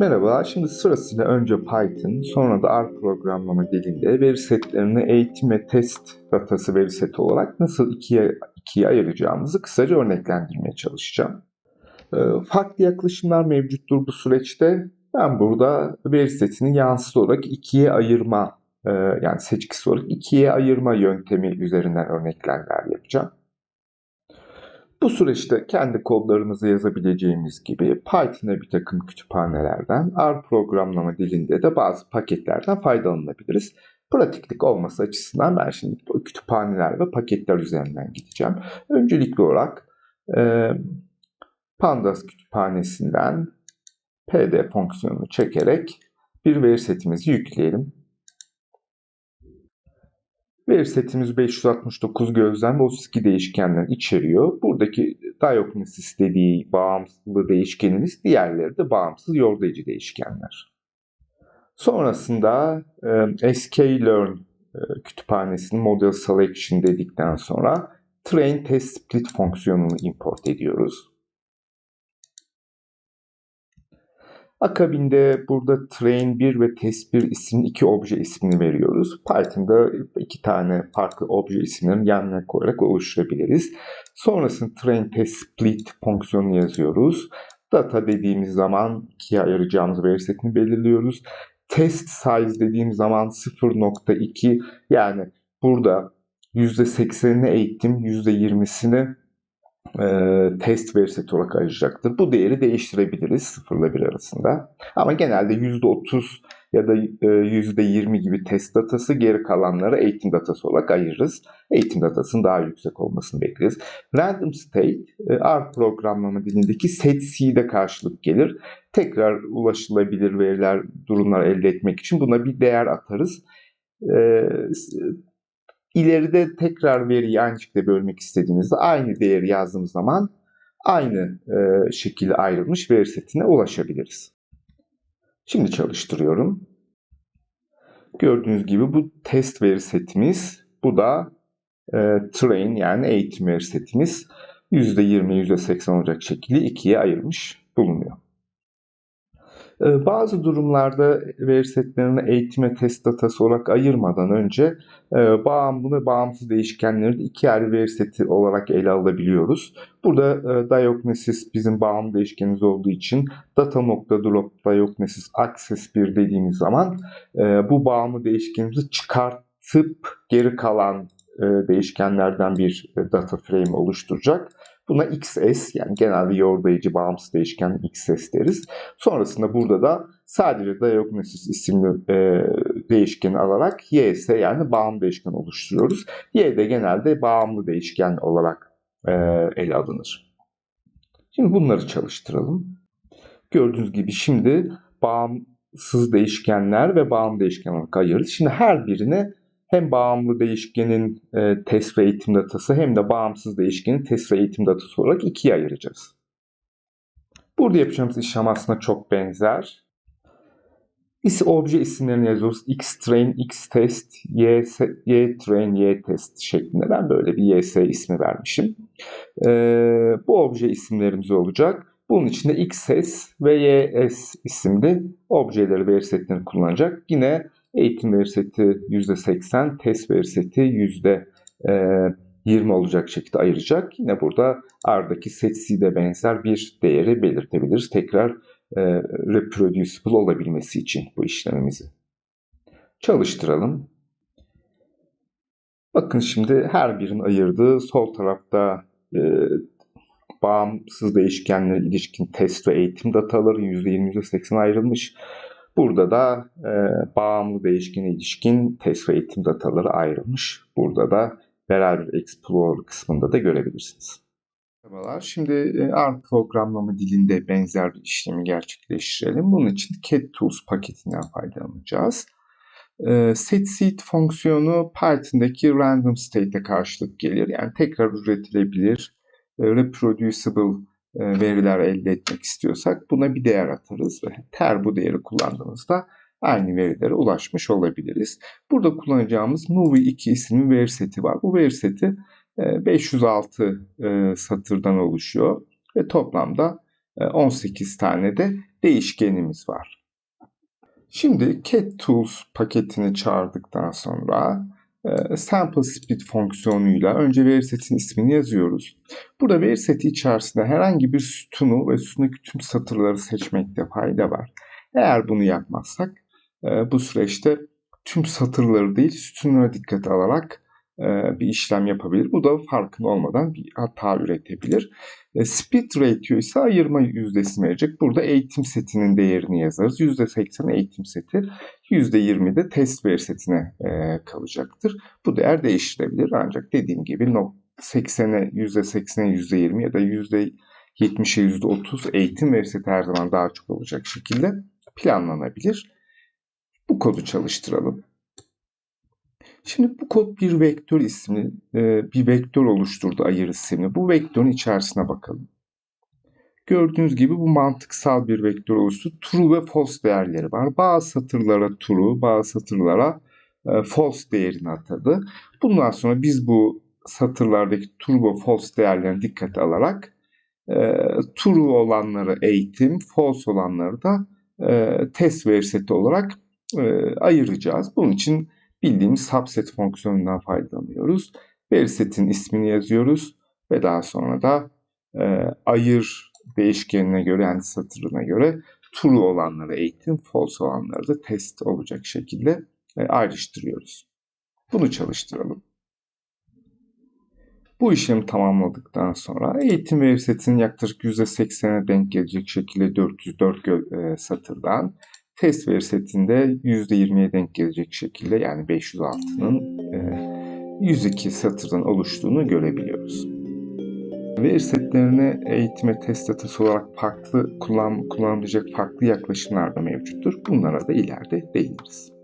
Merhaba, şimdi sırasıyla önce Python, sonra da R programlama dilinde veri setlerini eğitim ve test datası veri seti olarak nasıl ikiye, ikiye ayıracağımızı kısaca örneklendirmeye çalışacağım. Ee, farklı yaklaşımlar mevcuttur bu süreçte. Ben burada veri setini yansıt olarak ikiye ayırma, e, yani seçkisi olarak ikiye ayırma yöntemi üzerinden örneklemler yapacağım. Bu süreçte kendi kodlarımızı yazabileceğimiz gibi Python'a bir takım kütüphanelerden, R programlama dilinde de bazı paketlerden faydalanabiliriz. Pratiklik olması açısından ben şimdi kütüphaneler ve paketler üzerinden gideceğim. Öncelikli olarak e, Pandas kütüphanesinden pd fonksiyonunu çekerek bir veri setimizi yükleyelim. Veri setimiz 569 gözlem ve 32 değişkenden içeriyor. Buradaki Diagnosis dediği bağımsız değişkenimiz, diğerleri de bağımsız yordayıcı değişkenler. Sonrasında e, sklearn e, kütüphanesinin model selection dedikten sonra train test split fonksiyonunu import ediyoruz. Akabinde burada train 1 ve test 1 isimli iki obje ismini veriyoruz. Python'da iki tane farklı obje isimlerini yan yana koyarak oluşturabiliriz. Sonrasında train test split fonksiyonunu yazıyoruz. Data dediğimiz zaman ikiye ayıracağımız veri setini belirliyoruz. Test size dediğim zaman 0.2 yani burada %80'ini eğittim, %20'sini e, test veri seti olarak ayıracaktır. Bu değeri değiştirebiliriz 0 ile 1 arasında. Ama genelde %30 ya da e, %20 gibi test datası geri kalanları eğitim datası olarak ayırırız. Eğitim datasının daha yüksek olmasını bekleriz. Random state e, R programlama dilindeki set C'de karşılık gelir. Tekrar ulaşılabilir veriler, durumlar elde etmek için buna bir değer atarız. İleride tekrar veriyi aynı şekilde bölmek istediğinizde aynı değeri yazdığımız zaman aynı e, şekilde ayrılmış veri setine ulaşabiliriz. Şimdi çalıştırıyorum. Gördüğünüz gibi bu test veri setimiz. Bu da e, train yani eğitim veri setimiz. %20, %80 olacak şekilde ikiye ayırmış bulunuyor. Ee, bazı durumlarda veri setlerini eğitime test datası olarak ayırmadan önce e, bağımlı ve bağımsız değişkenleri de iki ayrı veri seti olarak ele alabiliyoruz. Burada e, diagnosis bizim bağımlı değişkenimiz olduğu için data.drop diagnosis access 1 dediğimiz zaman e, bu bağımlı değişkenimizi çıkartıp geri kalan değişkenlerden bir data frame oluşturacak. Buna XS yani genelde yordayıcı bağımsız değişken XS deriz. Sonrasında burada da sadece Diagnosis isimli e, değişkeni alarak YS yani bağımlı değişken oluşturuyoruz. Y de genelde bağımlı değişken olarak e, ele alınır. Şimdi bunları çalıştıralım. Gördüğünüz gibi şimdi bağımsız değişkenler ve bağımlı değişken olarak ayırırız. Şimdi her birini hem bağımlı değişkenin e, test ve eğitim datası hem de bağımsız değişkenin test ve eğitim datası olarak ikiye ayıracağız. Burada yapacağımız işlem aslında çok benzer. İs obje isimlerini yazıyoruz. Xtrain, Xtest, Y, YTrain, YTest şeklinde. Ben böyle bir YS ismi vermişim. Ee, bu obje isimlerimiz olacak. Bunun içinde XS ve YS isimli objeleri veri setlerini kullanacak. Yine Eğitim veri seti %80, test veri seti %20 olacak şekilde ayıracak. Yine burada R'daki set C'de benzer bir değeri belirtebiliriz. Tekrar e, reproducible olabilmesi için bu işlemimizi. Çalıştıralım. Bakın şimdi her birinin ayırdığı sol tarafta e, bağımsız değişkenlere ilişkin test ve eğitim dataları %20, %80 ayrılmış. Burada da e, bağımlı değişkene ilişkin test ve eğitim dataları ayrılmış. Burada da beraber Explorer kısmında da görebilirsiniz. Merhabalar. Şimdi e, R programlama dilinde benzer bir işlemi gerçekleştirelim. Bunun için CatTools paketinden faydalanacağız. E, setSeed fonksiyonu Python'daki random state'e karşılık gelir. Yani tekrar üretilebilir, e, reproducible veriler elde etmek istiyorsak buna bir değer atarız ve ter bu değeri kullandığımızda aynı verilere ulaşmış olabiliriz. Burada kullanacağımız Movie 2 isimli veri seti var. Bu veri seti 506 e, e, satırdan oluşuyor ve toplamda e, 18 tane de değişkenimiz var. Şimdi cat tools paketini çağırdıktan sonra e, sample speed fonksiyonuyla önce veri setin ismini yazıyoruz. Burada veri seti içerisinde herhangi bir sütunu ve sütundaki tüm satırları seçmekte fayda var. Eğer bunu yapmazsak e, bu süreçte tüm satırları değil sütunlara dikkate alarak bir işlem yapabilir. Bu da farkında olmadan bir hata üretebilir. E, speed ratio ise ayırma yüzdesini verecek. Burada eğitim setinin değerini yazarız. %80 eğitim seti, %20 de test veri setine e, kalacaktır. Bu değer değiştirebilir ancak dediğim gibi 80'e %80'e %20 ya da %70'e %30 eğitim veri seti her zaman daha çok olacak şekilde planlanabilir. Bu kodu çalıştıralım. Şimdi bu kod bir vektör ismi, e, bir vektör oluşturdu ayır isimli. Bu vektörün içerisine bakalım. Gördüğünüz gibi bu mantıksal bir vektör oluştu. True ve false değerleri var. Bazı satırlara true, bazı satırlara e, false değerini atadı. Bundan sonra biz bu satırlardaki true ve false değerlerini dikkate alarak e, true olanları eğitim, false olanları da test veri seti olarak ayıracağız. Bunun için bildiğimiz subset fonksiyonundan faydalanıyoruz. Veri setin ismini yazıyoruz ve daha sonra da e, ayır değişkenine göre yani satırına göre true olanları eğitim, false olanları da test olacak şekilde e, ayrıştırıyoruz. Bunu çalıştıralım. Bu işlemi tamamladıktan sonra eğitim veri setinin yaklaşık %80'e denk gelecek şekilde 404 e, satırdan test veri setinde %20'ye denk gelecek şekilde yani 506'nın e, 102 satırdan oluştuğunu görebiliyoruz. Veri setlerine eğitime test datası olarak farklı kullan, kullanılacak farklı yaklaşımlar da mevcuttur. Bunlara da ileride değiniriz.